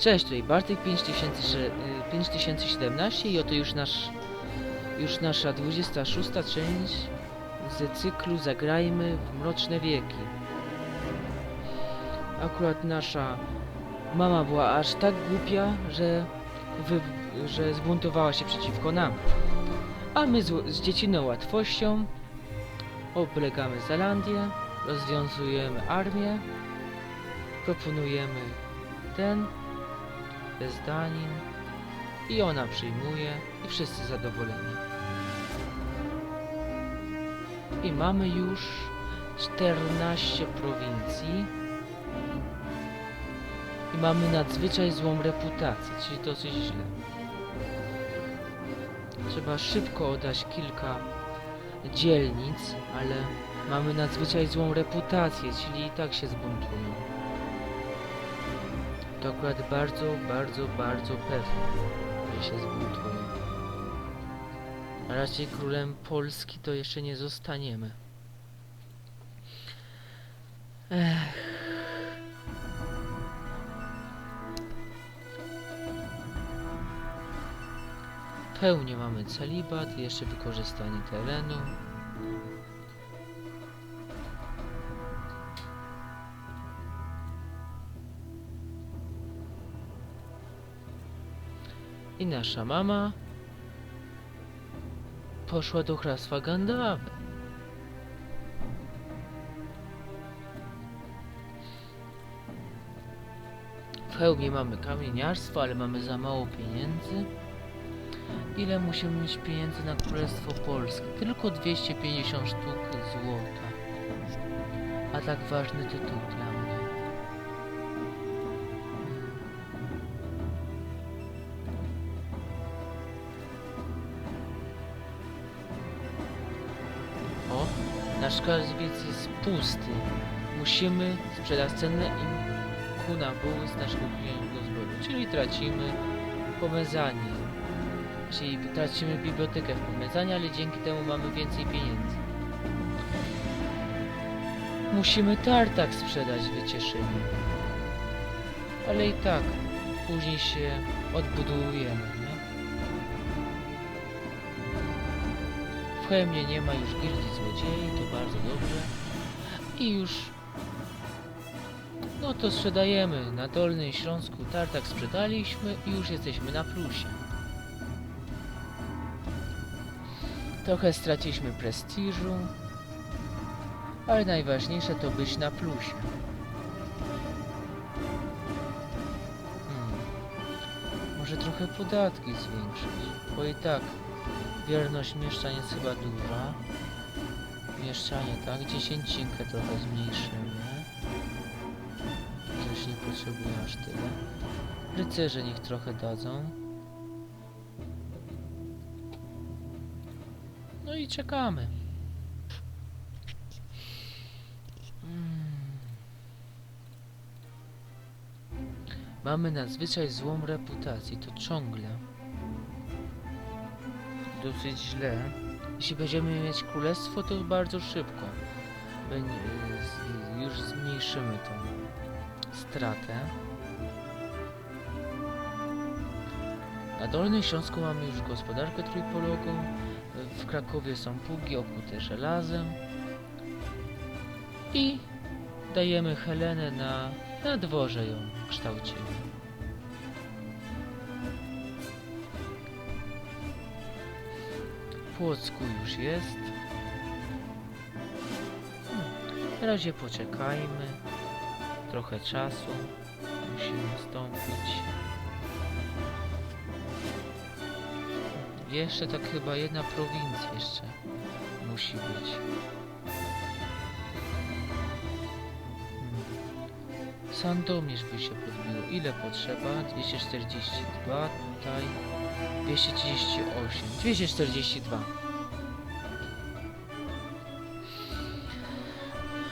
Cześć, tutaj Bartek 5000 y, 5017 i oto już nasz już nasza 26 część z cyklu Zagrajmy w Mroczne Wieki. Akurat nasza mama była aż tak głupia, że, wy, że zbuntowała się przeciwko nam. A my z, z dziecinną łatwością oblegamy Zelandię, rozwiązujemy armię, proponujemy ten bez danin i ona przyjmuje i wszyscy zadowoleni. I mamy już 14 prowincji i mamy nadzwyczaj złą reputację, czyli dosyć źle. Trzeba szybko oddać kilka dzielnic, ale mamy nadzwyczaj złą reputację, czyli i tak się zbuntują. To akurat bardzo, bardzo, bardzo pewne, że się zbuntują. A raczej królem Polski to jeszcze nie zostaniemy. Ech. Pełnie mamy celibat, jeszcze wykorzystanie terenu. Nasza mama poszła do hrabstwa Gandawy. W hełmie mamy kamieniarstwo, ale mamy za mało pieniędzy. Ile musimy mieć pieniędzy na Królestwo Polskie? Tylko 250 sztuk złota. A tak ważny tytuł dla mnie. Nasz karwiec jest pusty. Musimy sprzedać cenne im kuna buły z naszego pieniężnego zboru, czyli tracimy pomezanie. Czyli tracimy bibliotekę w pomezaniu, ale dzięki temu mamy więcej pieniędzy. Musimy tartak sprzedać w wycieszeniu. Ale i tak, później się odbudujemy, nie? W Chełmie nie ma już gildii złodziei, to bardzo dobrze. I już... No to sprzedajemy. Na Dolnym Śląsku tartak sprzedaliśmy i już jesteśmy na plusie. Trochę straciliśmy prestiżu, ale najważniejsze to być na plusie. Hmm. Może trochę podatki zwiększyć, bo i tak wierność mieszczań jest chyba duża. Mieszczanie, tak? Dziesięcinkę trochę zmniejszymy. Też nie potrzebuję aż tyle. Rycerze niech trochę dadzą. No i czekamy. Mm. Mamy nadzwyczaj złą reputację, to ciągle. Dosyć źle. Jeśli będziemy mieć królestwo, to bardzo szybko. Już zmniejszymy tą stratę. Na Dolnym Śląsku mamy już gospodarkę trójpologą. W Krakowie są pługi okute żelazem. I dajemy Helenę na, na dworze ją kształcimy. Płocku już jest. Hmm. Na razie poczekajmy. Trochę czasu. Musimy stąpić. Jeszcze tak chyba jedna prowincja jeszcze musi być. Hmm. Sandomierz by się podbiło. Ile potrzeba? 242, tutaj 238. 242.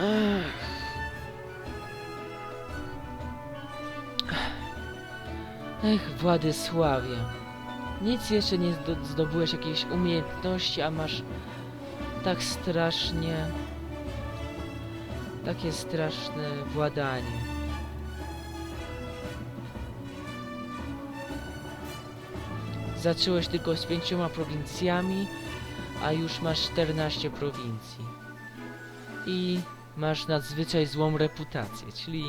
Ech. Ech, Władysławie. Nic jeszcze nie zdo- zdobyłeś jakiejś umiejętności, a masz tak strasznie... Takie straszne władanie. Zacząłeś tylko z pięcioma prowincjami, a już masz 14 prowincji. I masz nadzwyczaj złą reputację, czyli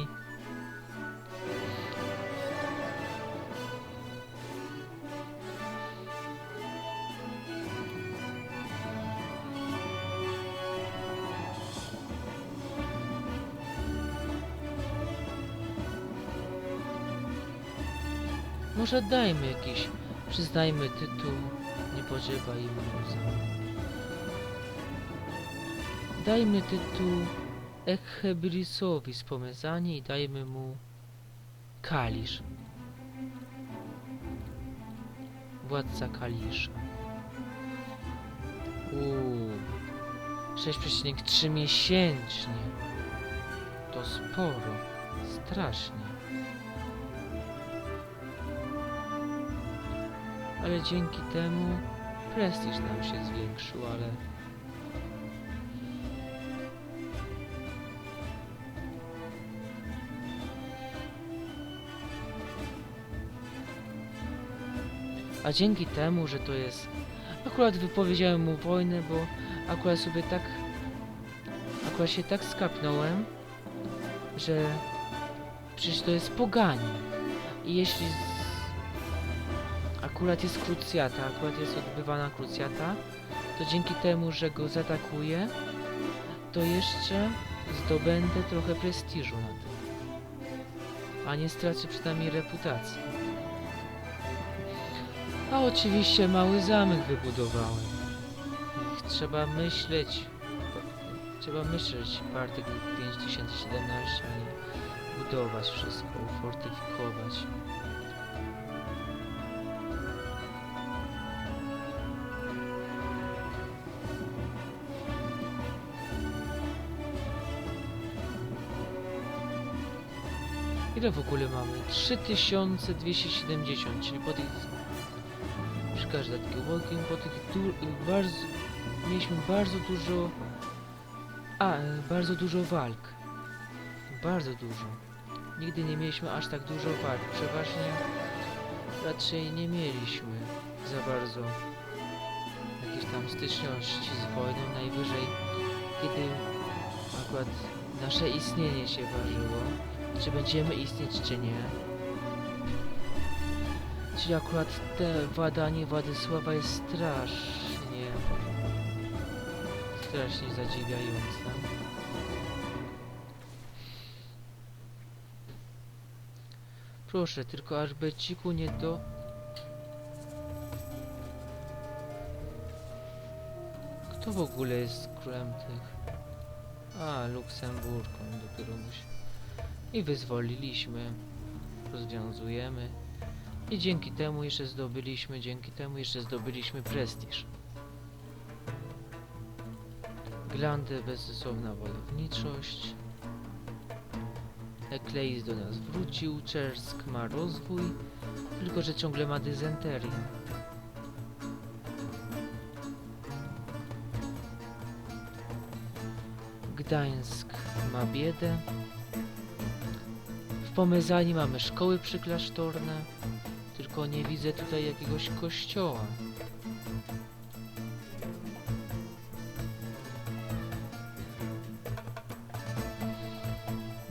Może dajmy jakiś, przyznajmy tytuł, nie potrzeba im. Dajmy tytuł Echebrysowi z pomezanie i dajmy mu Kalisz. Władca Kalisza. Uuu, 6,3 miesięcznie. To sporo, strasznie. Ale dzięki temu prestiż nam się zwiększył, ale... A dzięki temu, że to jest... Akurat wypowiedziałem mu wojnę, bo akurat sobie tak... Akurat się tak skapnąłem, że... Przecież to jest poganin. I jeśli akurat jest krucjata, akurat jest odbywana krucjata, to dzięki temu, że go zaatakuję, to jeszcze zdobędę trochę prestiżu na tym. A nie stracę przynajmniej reputacji. A oczywiście mały zamek wybudowałem. Trzeba myśleć, trzeba myśleć Bartek 5017, a nie budować wszystko, fortyfikować. Ile w ogóle mamy? 3270, czyli po tych... Przy każdej takiej uwagi, po tych du... bardzo... Mieliśmy bardzo dużo... A, e, bardzo dużo walk. Bardzo dużo. Nigdy nie mieliśmy aż tak dużo walk. Przeważnie raczej nie mieliśmy za bardzo jakiejś tam styczności z wojną. Najwyżej, kiedy akurat nasze istnienie się ważyło, czy będziemy istnieć, czy nie. Czyli akurat te władanie Władysława jest strasznie, strasznie zadziwiające. Proszę, tylko aż beciku nie do... Kto w ogóle jest królem tych? A, Luksemburg, on dopiero musi i wyzwoliliśmy, rozwiązujemy i dzięki temu jeszcze zdobyliśmy, dzięki temu jeszcze zdobyliśmy prestiż. Glandę bezsensowna wojowniczość. Ekleis do nas wrócił, Czersk ma rozwój, tylko że ciągle ma dysenterię. Gdańsk ma biedę. W Pomezani mamy szkoły przyklasztorne, tylko nie widzę tutaj jakiegoś kościoła.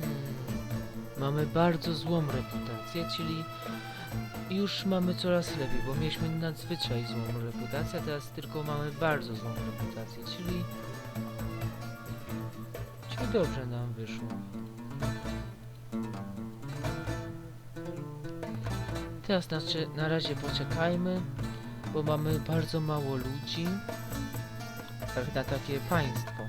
Hmm. Mamy bardzo złą reputację, czyli już mamy coraz lepiej, bo mieliśmy nadzwyczaj złą reputację, a teraz tylko mamy bardzo złą reputację, czyli... Czyli dobrze nam wyszło. Teraz na, na razie poczekajmy, bo mamy bardzo mało ludzi tak na takie państwo.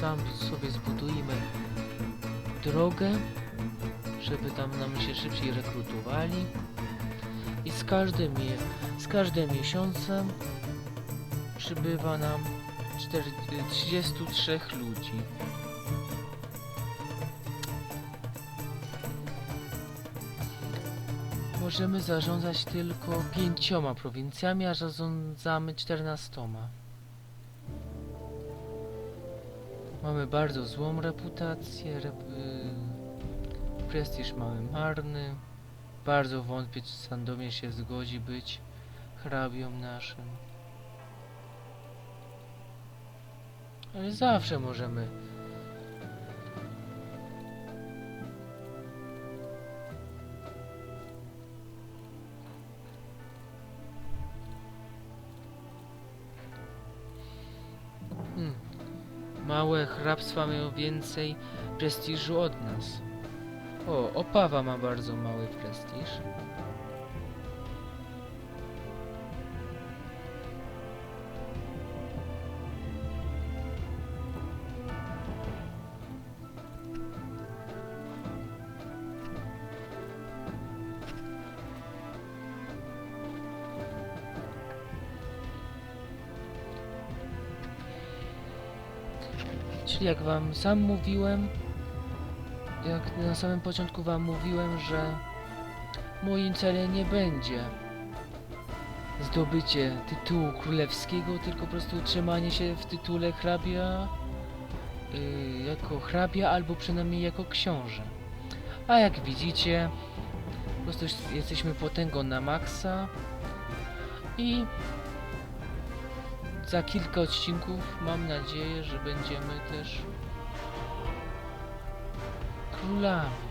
Sam sobie zbudujmy drogę, żeby tam nam się szybciej rekrutowali. I z każdym, z każdym miesiącem przybywa nam 4, 33 ludzi. możemy zarządzać tylko pięcioma prowincjami, a zarządzamy czternastoma. Mamy bardzo złą reputację, rep, y, prestiż mamy marny. Bardzo wątpię, czy Sandomierz się zgodzi być hrabią naszym. Ale zawsze możemy. Hrabstwa mają więcej prestiżu od nas. O, Opawa ma bardzo mały prestiż. Czyli jak wam sam mówiłem, jak na samym początku wam mówiłem, że moim celem nie będzie zdobycie tytułu królewskiego, tylko po prostu utrzymanie się w tytule hrabia yy, jako hrabia albo przynajmniej jako książę. A jak widzicie, po prostu jesteśmy potęgą na maksa i za kilka odcinków mam nadzieję, że będziemy też królami.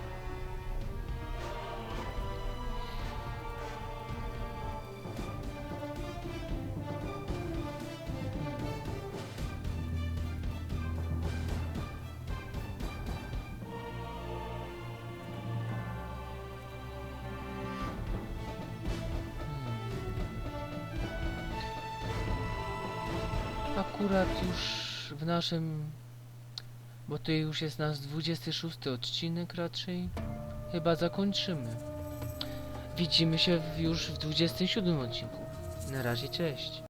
Akurat już w naszym, bo to już jest nasz 26 odcinek raczej, chyba zakończymy. Widzimy się już w 27 odcinku. Na razie, cześć.